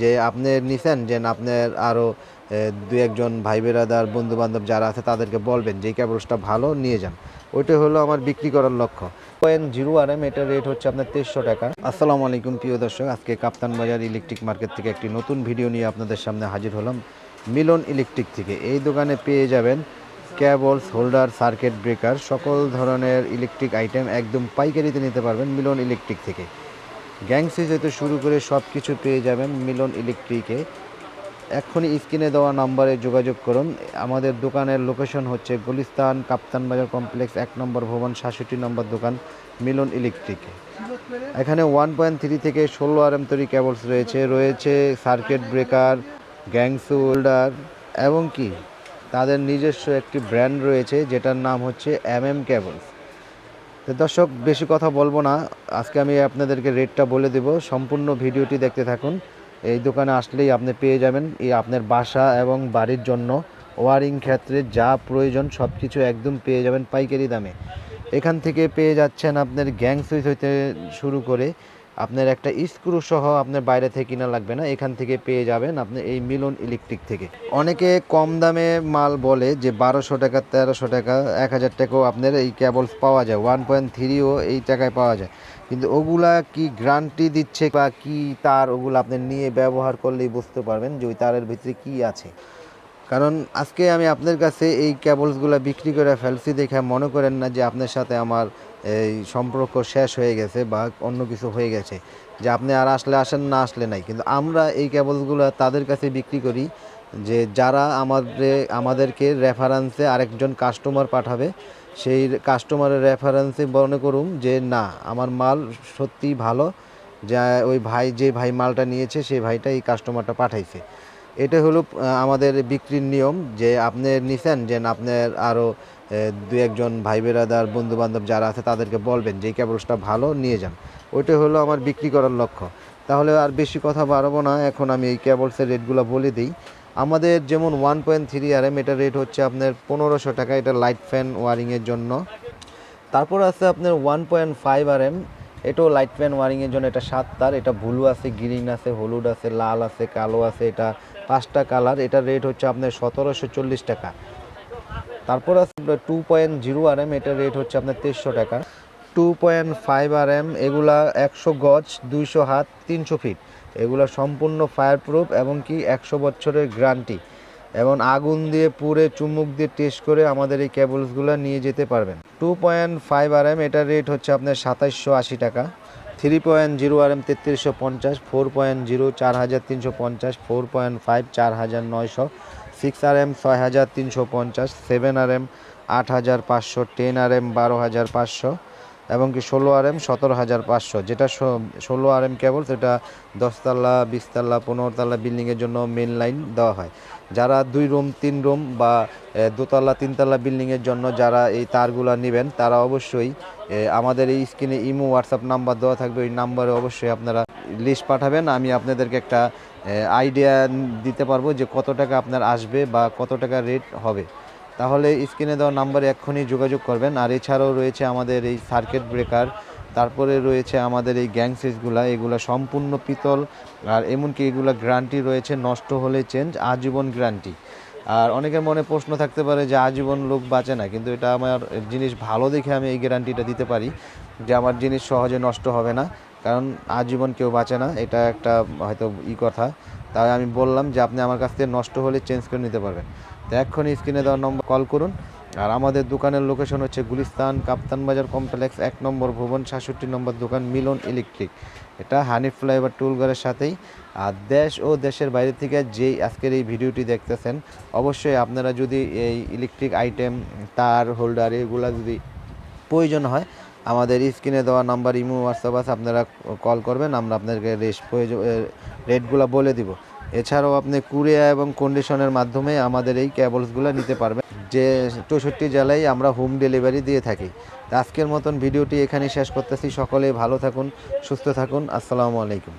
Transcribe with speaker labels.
Speaker 1: যে আপনি নিছেন, যে আপনার আরও দু একজন ভাই বেরাদার বন্ধু বান্ধব যারা আছে, তাদেরকে বলবেন যে ক্যাবলসটা ভালো, নিয়ে যান। ওইটাই হলো আমার বিক্রি করার লক্ষ্য। পয়েন্ট জিরো আর এম এটার রেট হচ্ছে আপনার তেইশশো টাকা। আসসালামু আলাইকুম, প্রিয় দর্শক। আজকে কাপ্তান বাজার ইলেকট্রিক মার্কেট থেকে একটি নতুন ভিডিও নিয়ে আপনাদের সামনে হাজির হলাম। মিলন ইলেকট্রিক থেকে। এই দোকানে পেয়ে যাবেন ক্যাবলস, হোল্ডার, সার্কিট ব্রেকার, সকল ধরনের ইলেকট্রিক আইটেম একদম পাইকারিতে নিতে পারবেন মিলন ইলেকট্রিক থেকে। গ্যাং যেতে শুরু করে সব কিছু পেয়ে যাবেন মিলন ইলেকট্রিকে। এক্ষুনি স্ক্রিনে দেওয়া নাম্বারে যোগাযোগ করুন। আমাদের দোকানের লোকেশন হচ্ছে গুলিস্তান কাপ্তান বাজার কমপ্লেক্স এক নম্বর ভবন সাতষট্টি নম্বর দোকান মিলন ইলেকট্রিকে। এখানে ওয়ান পয়েন্ট থ্রি থেকে ষোলো আর এম তৈরি ক্যাবলস রয়েছে। রয়েছে সার্কিট ব্রেকার, গ্যাংস হোল্ডার এবং কি? তাদের নিজস্ব একটি ব্র্যান্ড রয়েছে যেটার নাম হচ্ছে এম এম কেবলস। তো দর্শক, বেশি কথা বলব না। আজকে আমি আপনাদেরকে রেটটা বলে দেব। সম্পূর্ণ ভিডিওটি দেখতে থাকুন। এই দোকানে আসলেই আপনি পেয়ে যাবেন এই আপনার বাসা এবং বাড়ির জন্য ওয়ারিং ক্ষেত্রে যা প্রয়োজন সব কিছু একদম পেয়ে যাবেন পাইকারি দামে। এখান থেকে পেয়ে যাচ্ছেন আপনার গ্যাং সুইচ হইতে শুরু করে আপনার একটা স্ক্রু সহ আপনার বাইরে থেকে কিনা লাগবে না, এখান থেকে পেয়ে যাবেন আপনি এই মিলন ইলেকট্রিক থেকে। অনেকে কম দামে মাল বলে যে বারোশো টাকা, তেরোশো টাকা, এক হাজার টাকাও আপনার এই কেবলস পাওয়া যায়, ওয়ান পয়েন্ট থ্রিও এই টাকায় পাওয়া যায়। কিন্তু ওগুলা কি গ্যারান্টি দিচ্ছে বা কি তার ওগুলো আপনি নিয়ে ব্যবহার করলেই বুঝতে পারবেন যে ওই তারের ভিতরে কি আছে। কারণ আজকে আমি আপনার কাছে এই কেবলসগুলো বিক্রি করে ফেলছি দেখে মনে করেন না যে আপনার সাথে আমার এই সম্পর্ক শেষ হয়ে গেছে বা অন্য কিছু হয়ে গেছে, যে আপনি আর আসলে আসেন না, আসলে নাই। কিন্তু আমরা এই ক্যাবলসগুলো তাদের কাছে বিক্রি করি, যে যারা আমাদের, আমাদেরকে রেফারেন্সে আরেকজন কাস্টমার পাঠাবে, সেই কাস্টমারের রেফারেন্সে মনে করুন যে না, আমার মাল সত্যিই ভালো, যা ওই ভাই, যে ভাই মালটা নিয়েছে সেই ভাইটা এই কাস্টমারটা পাঠাইছে। এটা হলো আমাদের বিক্রির নিয়ম যে আপনি নিছেন, যে আপনার আরও দু একজন ভাই বেরাদার বন্ধু বান্ধব যারা আছে তাদেরকে বলবেন যে এই ক্যাবলসটা ভালো, নিয়ে যান। ওইটা হলো আমার বিক্রি করার লক্ষ্য। তাহলে আর বেশি কথা বাড়াবো না, এখন আমি এই ক্যাবলসের রেটগুলো বলে দিই। আমাদের যেমন one point three R M এটার রেট হচ্ছে আপনার পনেরোশো টাকা, এটা লাইট ফ্যান ওয়ারিংয়ের জন্য। তারপর আছে আপনার one point five R M, এটাও লাইট ফ্যান ওয়ারিংয়ের জন্য, এটা সাত তার, এটা ব্লু আছে, গ্রিন আছে, হলুদ আছে, লাল আছে, কালো আছে, এটা পাঁচটা কালার, এটার রেট হচ্ছে আপনার সতেরোশো চল্লিশ টাকা। তারপর আছে two point zero R M এটার রেট হচ্ছে আপনার তেইশশো টাকা। Two point five R M এগুলা একশো গজ, দুইশো হাত, তিনশো ফিট এগুলা সম্পূর্ণ ফায়ার প্রুফ এবং কি একশো বছরের গ্যারান্টি এবং আগুন দিয়ে পুড়ে চুমুক দিয়ে টেস্ট করে আমাদের এই কেবলসগুলো নিয়ে যেতে পারবেন। Two point five R M এটার রেট হচ্ছে আপনার সাতাইশশো আশি টাকা। Three point zero R M তেত্রিশশো পঞ্চাশ, ফোর পয়েন্ট জিরো চার হাজার তিনশো পঞ্চাশ, ফোর পয়েন্ট ফাইভ চার হাজার নয়শো, সিক্স আর এম ছয় হাজার তিনশো পঞ্চাশ, সেভেন আর এম আট হাজার পাঁচশো, টেন আর এম বারো হাজার পাঁচশো এবং কি ষোলো আর এম সতেরো হাজার পাঁচশো। যেটা ষোলো আর এম কেবল, সেটা দশতলা, বিশতলা, পনেরোতলা বিল্ডিংয়ের জন্য মেন লাইন দেওয়া হয়। যারা দুই রুম তিন রুম বা দোতলা, তিনতলা বিল্ডিংয়ের জন্য যারা এই তারগুলো নেবেন, তারা অবশ্যই আমাদের এই স্ক্রিনে ইমো হোয়াটসঅ্যাপ নাম্বার দেওয়া থাকবে, ওই নাম্বারে অবশ্যই আপনারা লিস্ট পাঠাবেন। আমি আপনাদেরকে একটা আইডিয়া দিতে পারব যে কত টাকা আপনার আসবে বা কত টাকা রেট হবে। তাহলে স্ক্রিনে দেওয়া নাম্বারে এক্ষুনি যোগাযোগ করবেন। আর এছাড়াও রয়েছে আমাদের এই সার্কিট ব্রেকার তারপরে রয়েছে আমাদের এই গ্যাং সুইচগুলা এগুলা সম্পূর্ণ পিতল, আর এমনকি এগুলা গ্যারান্টি রয়েছে, নষ্ট হলে চেঞ্জ আজীবন গ্যারান্টি আর অনেকের মনে প্রশ্ন থাকতে পারে যে আজীবন লোক বাঁচে না, কিন্তু এটা আমার জিনিস ভালো দেখে আমি এই গ্যারান্টিটা দিতে পারি যে আমার জিনিস সহজে নষ্ট হবে না, কারণ আজীবন কেউ বাঁচে না, এটা একটা হয়তো ই কথা। তাই আমি বললাম যে আপনি আমার কাছ থেকে নষ্ট হলে চেঞ্জ করে নিতে পারবেন। তো এক্ষুনি স্ক্রিনে দেওয়ার নম্বর কল করুন। আর আমাদের দোকানের লোকেশন হচ্ছে গুলিস্তান, কাপ্তান বাজার, কমপ্লেক্স, এক নম্বর ভবন, সাতষট্টি নম্বর দোকান, মিলন ইলেকট্রিক। এটা হানিফ ফ্লাইওভার টুলঘরের সাথেই। আর দেশ ও দেশের বাইরে থেকে যেই আজকের এই ভিডিওটি দেখতেছেন, অবশ্যই আপনারা যদি এই ইলেকট্রিক আইটেম তার হোল্ডার এগুলো যদি প্রয়োজন হয়, আমাদের স্ক্রিনে দেওয়া নাম্বার, ইমো, হোয়াটসঅ্যাপ আছে, আপনারা কল করবেন, আমরা আপনাদেরকে রেস প্রয়োজন রেটগুলো বলে দিব। এছাড়াও আপনি কুরিয়া এবং কন্ডিশনের মাধ্যমে আমাদের এই কেবলসগুলো নিতে পারবেন। যে চৌষট্টি জেলায় আমরা হোম ডেলিভারি দিয়ে থাকি। আজকের মতন ভিডিওটি এখানেই শেষ করতেছি। সকলে ভালো থাকুন, সুস্থ থাকুন। আসসালামু আলাইকুম।